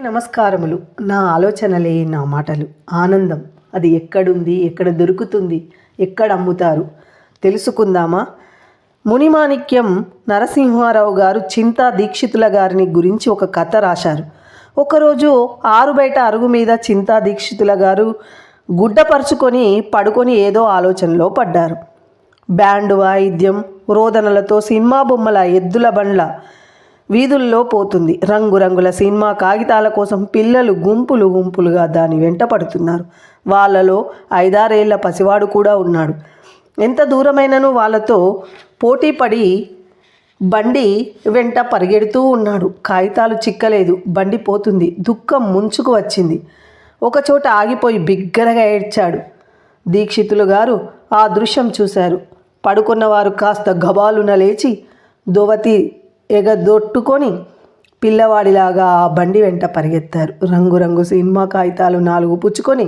నమస్కారములు. నా ఆలోచనలే నా మాటలు. ఆనందం. అది ఎక్కడుంది? ఎక్కడ దొరుకుతుంది? ఎక్కడ అమ్ముతారు? తెలుసుకుందామా? మునిమాణిక్యం నరసింహారావు గారు చింతా దీక్షితుల గారిని గురించి ఒక కథ రాశారు. ఒకరోజు ఆరు బయట అరుగు మీద చింతా దీక్షితుల గారు గుడ్డపరుచుకొని పడుకొని ఏదో ఆలోచనలో పడ్డారు. బ్యాండ్ వాయిద్యం రోదనలతో సినిమా బొమ్మల ఎద్దుల బండ్ల వీధుల్లో పోతుంది. రంగురంగుల సినిమా కాగితాల కోసం పిల్లలు గుంపులు గుంపులుగా దాని వెంట పడుతున్నారు. వాళ్ళలో ఐదారేళ్ళ పసివాడు కూడా ఉన్నాడు. ఎంత దూరమైనను వాళ్ళతో పోటీ పడి బండి వెంట పరిగెడుతూ ఉన్నాడు. కాగితాలు చిక్కలేదు. బండి పోతుంది. దుఃఖం ముంచుకు వచ్చింది. ఒకచోట ఆగిపోయి బిగ్గరగా ఏడ్చాడు. దీక్షితులు గారు ఆ దృశ్యం చూశారు. పడుకున్నవారు కాస్త గబాలున లేచి దువతి ఎగదొట్టుకొని పిల్లవాడిలాగా ఆ బండి వెంట పరిగెత్తారు. రంగురంగు సినిమా కాగితాలు నాలుగు పుచ్చుకొని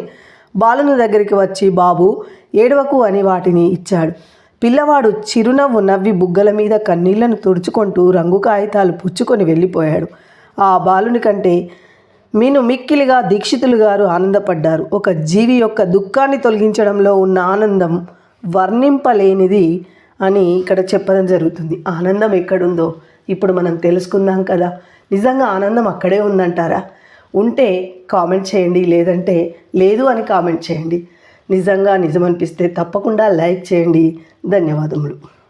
బాలుని దగ్గరికి వచ్చి బాబు ఏడవకు అని వాటిని ఇచ్చాడు. పిల్లవాడు చిరునవ్వు నవ్వి బుగ్గల మీద కన్నీళ్ళను తుడుచుకుంటూ రంగు కాగితాలు పుచ్చుకొని వెళ్ళిపోయాడు. ఆ బాలుని కంటే మీను మిక్కిలిగా దీక్షితులు గారు ఆనందపడ్డారు. ఒక జీవి యొక్క దుఃఖాన్ని తొలగించడంలో ఉన్న ఆనందం వర్ణింపలేనిది అని ఇక్కడ చెప్పడం జరుగుతుంది. ఆనందం ఎక్కడుందో? ఇప్పుడు మనం తెలుసుకుందాం కదా. నిజంగా ఆనందం అక్కడే ఉందంటారా? ఉంటే కామెంట్ చేయండి లేదంటే లేదు అని కామెంట్ చేయండి. నిజంగా నిజమనిపిస్తే తప్పకుండా లైక్ చేయండి. ధన్యవాదములు.